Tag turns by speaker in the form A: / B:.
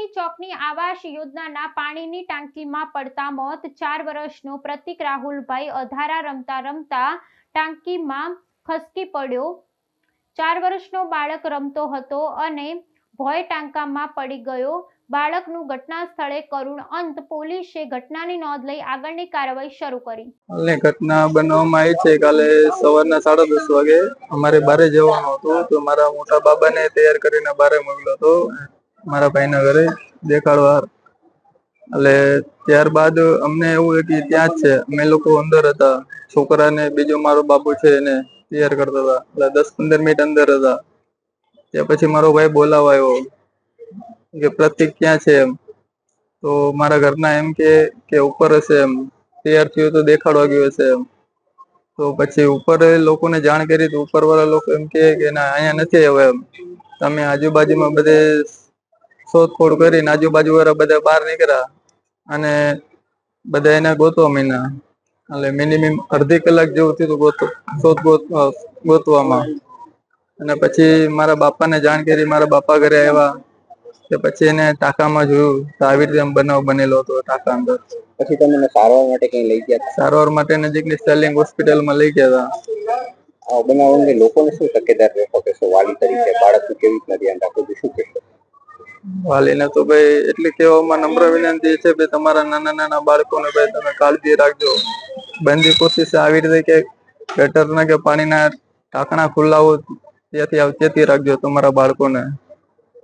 A: તલવટી ચોકની આવાસ યોજનાના પાણીની ટાંકીમાં પડતા મોત, ચાર વર્ષનો પ્રતિક રાહુલભાઈ અધારા રમતા રમતા ટાંકીમાં ખસકી પડ્યો. ચાર વર્ષનો બાળક રમતો હતો અને ભોય ટાંકામાં પડી ગયો. બાળકનું ઘટના સ્થળે કરુણ અંત પોલીસે ઘટનાની નોંધ લઈ આગળની કાર્યવાહી શરૂ કરી.
B: હાલની ઘટના બનવામાં આવી છે. કાલે સવારના સાડા દસ વાગે અમારે બારે જવાનું હતું. તો મારા મોટા બાબાને તૈયાર કરીને બારે મોકલ્યો હતો. મારા ભાઈના ઘરે દેખાડવા. એટલે ત્યારબાદ અમને એવું કે ત્યાં જ છે, અમે લોકો અંદર હતા. છોકરાને બીજો મારો બાબુ છે એને તૈયાર કરતા હતા. એટલે દસ પંદર મિનિટ અંદર હતા. ત્યાં પછી મારો ભાઈ બોલાવાયો કે પ્રતિક ક્યાં છે એમ. તો મારા ઘરના એમ કે કે ઉપર હશે એમ. તૈયાર થયો તો દેખાડવા ગયો હશે એમ. તો પછી ઉપર લોકોને જાણ કરી તો ઉપરવાળા લોકો એમ કે ના, અહીંયા નથી આવ્યો એમ. તમે આજુબાજુમાં બધે શોધખોળ કરીને આજુબાજુ વાળા બધા બહાર નીકળ્યા અને બધા એને ગોતવા મીના એટલે મિનિમમ અડધી કલાક જેવું થયું ગોત શોધ ગોત ગોતવામાં. અને પછી મારા બાપાને જાણ કરી મારા બાપા ઘરે આવ્યા. કે પછી એને ટાંકામાં જોયું તો આવી રીતે બનાવ બનેલો હતો ટાંકા અંદર.
C: પછી તમને સારવાર માટે કઈ લઈ ગયા
B: સારવાર માટે નજીકની સ્ટેલિંગ હોસ્પિટલમાં લઈ ગયા હતા.
C: બનાવ અંગે લોકોને શું તકેદાર રહેતો કે શું વાલી તરીકે બાળકનું કેવી રીતના ધ્યાન રાખવું શું
B: વાલીને તો ભાઈ એટલી કહેવામાં નમ્ર વિનંતી છે કે તમારા નાના નાના બાળકોને ભાઈ તમે કાળજી રાખજો. બંધી કોશિશ આવી રીતે કે ગટરના કે પાણીના ટાંકણા ખુલ્લા હોય ત્યાંથી આવચેતી રાખજો તમારા બાળકોને.